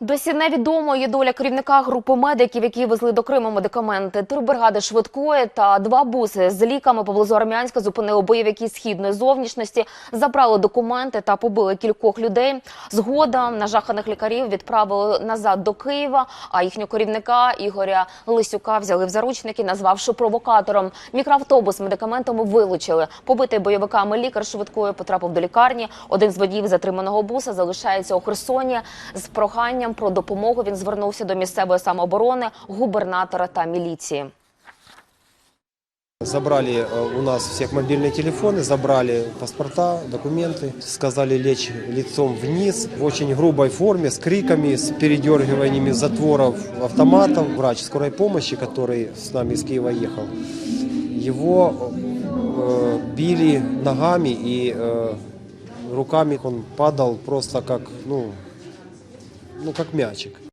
Досі невідомо є доля керівника групи медиків, які везли до Криму медикаменти. Три бригади швидкої та два буси з ліками поблизу Армянська зупинили бойовики східної зовнішності, забрали документи та побили кількох людей. Згодом нажаханих лікарів відправили назад до Києва. А їхнього керівника Ігоря Лисюка взяли в заручники, назвавши провокатором. Мікроавтобус медикаментами вилучили. Побитий бойовиками лікар швидкої потрапив до лікарні. Один з водіїв затриманого буса залишається у Херсоні. З проханням про допомогу він звернувся до місцевої самооборони, губернатора та міліції. Забрали э, у нас всех мобильные телефоны, забрали паспорта, документы, сказали лечь лицом вниз в очень грубой форме, с криками, с передергиваниями затворов автоматов. Врач скорой помощи, который с нами из Киева ехал, его э, били ногами и э, руками. Он падал просто как, ну, ну, как мячик.